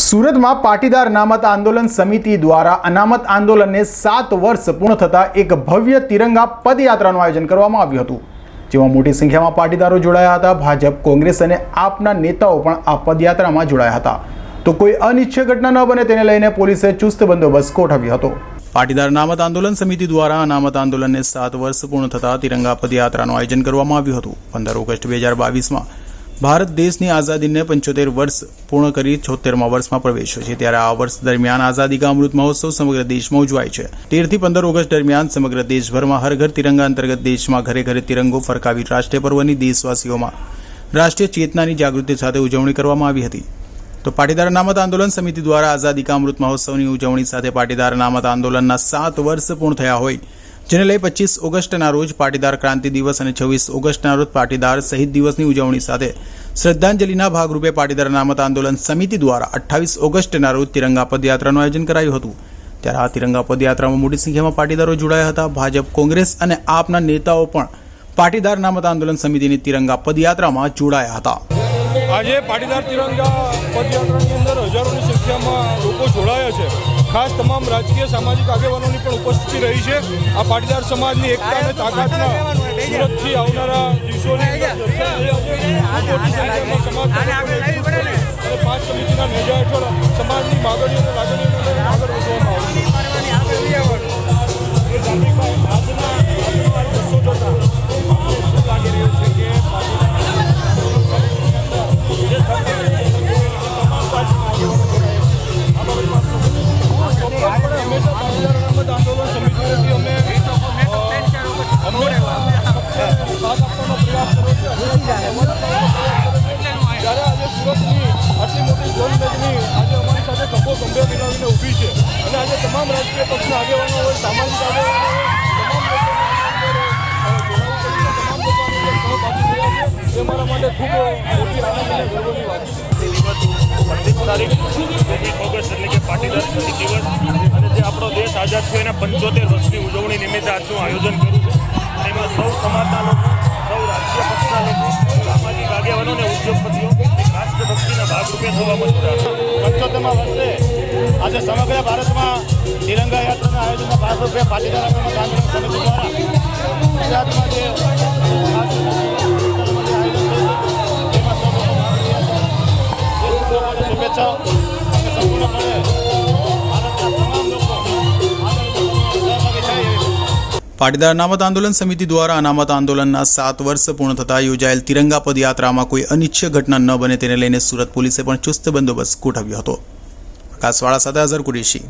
સુરતમાં પાટીદાર અનામત આંદોલન સમિતિ દ્વારા અનામત આંદોલનને સાત વર્ષ પૂર્ણ થતાં એક ભવ્ય તિરંગા પદયાત્રાનું આયોજન કરવામાં આવ્યું હતું. જેમાં મોટી સંખ્યામાં પાટીદારો જોડાયા હતા. ભાજપ, કોંગ્રેસ અને આપના નેતાઓ પણ આ પદયાત્રામાં જોડાયા હતા. તો કોઈ અનિચ્છ ઘટના ન બને તેને લઈને પોલીસે ચુસ્ત બંદોબસ્ત ગોઠવ્યો હતો. પાટીદાર અનામત આંદોલન સમિતિ દ્વારા અનામત આંદોલનને સાત વર્ષ પૂર્ણ થતાં તિરંગા પદયાત્રાનું આયોજન કરવામાં આવ્યું હતું. પંદર ઓગસ્ટ બે હજાર બાવીસમાં ભારત દેશની આઝાદીને પંચોતેર વર્ષ પૂર્ણ કરી છોતેરમાં વર્ષમાં પ્રવેશ્યો છે. ત્યારે આ વર્ષ દરમિયાન આઝાદી કા અમૃત મહોત્સવ સમગ્ર દેશમાં ઉજવાય છે. તેરથી પંદર ઓગસ્ટ દરમિયાન સમગ્ર દેશભરમાં હર ઘર તિરંગા અંતર્ગત દેશમાં ઘરે ઘરે તિરંગો ફરકાવી રાષ્ટ્રીય પર્વની દેશવાસીઓમાં રાષ્ટ્રીય ચેતનાની જાગૃતિ સાથે ઉજવણી કરવામાં આવી હતી. તો પાટીદાર અનામત આંદોલન સમિતિ દ્વારા આઝાદી કા અમૃત મહોત્સવની ઉજવણી સાથે પાટીદાર અનામત આંદોલનના સાત વર્ષ પૂર્ણ થયા હોય જેને લઈ પચીસ ઓગસ્ટના રોજ પાટીદાર ક્રાંતિ દિવસ અને છવ્વીસ ઓગસ્ટના રોજ પાટીદાર શહીદ દિવસની ઉજવણી સાથે શ્રદ્ધાંજલિના ભાગરૂપે પાટીદાર અનામત આંદોલન સમિતિ દ્વારા અઠ્ઠાવીસ ઓગસ્ટના રોજ તિરંગા પદયાત્રાનું આયોજન કરાયું હતું. ત્યારે આ તિરંગા પદયાત્રામાં મોટી સંખ્યામાં પાટીદારો જોડાયા હતા. ભાજપ, કોંગ્રેસ અને આપના નેતાઓ પણ પાટીદાર અનામત આંદોલન સમિતિની તિરંગા પદયાત્રામાં જોડાયા હતા. આજે પાટીદાર તિરંગા પદયાત્રાની અંદર હજારોની સંખ્યામાં લોકો જોડાયા છે. ખાસ તમામ રાજકીય સામાજિક આગેવાનોની પણ ઉપસ્થિતિ રહી છે. આ પાટીદાર સમાજની એકતા અને તાકાતના સુરતથી આવનારા દિવસોની સમાજ પાંચ સમિતિના નેજા હેઠળ સમાજની માગણીઓ અને લાગણીઓને મેચની આજે અમારી સાથે છે અને આજે તમામ રાજકીય પક્ષના આગેવાનો હોય સામાજિક માટે કે પાટીદાર દિવસ આઝાદ પંચોતેર વર્ષની ઉજવણી નિમિત્તે આજનું આયોજન કર્યું છે. એમાં સૌ સમાજના લોકો, સૌ રાજકીય પક્ષના લોકો, સામાજિક આગેવાનો અને ઉદ્યોગપતિઓ રાષ્ટ્રભક્તિના ભાગરૂપે થવા આમાં પંચોતેરમાં વર્ષે આજે સમગ્ર ભારતમાં તિરંગા યાત્રાના આયોજનના ભાગરૂપે પાટીદાર અનામત સમિતિ દ્વારા પાટીદાર અનામત આંદોલન સમિતિ દ્વારા અનામત આંદોલનના સાત વર્ષ પૂર્ણ થતાં યોજાયેલ તિરંગા પદયાત્રામાં કોઈ અનિચ્છ ઘટના ન બને તેને લઈને સુરત પોલીસે પણ ચુસ્ત બંદોબસ્ત ગોઠવ્યો હતો. આકાશવાળા સાથે હાજર કુરેશી.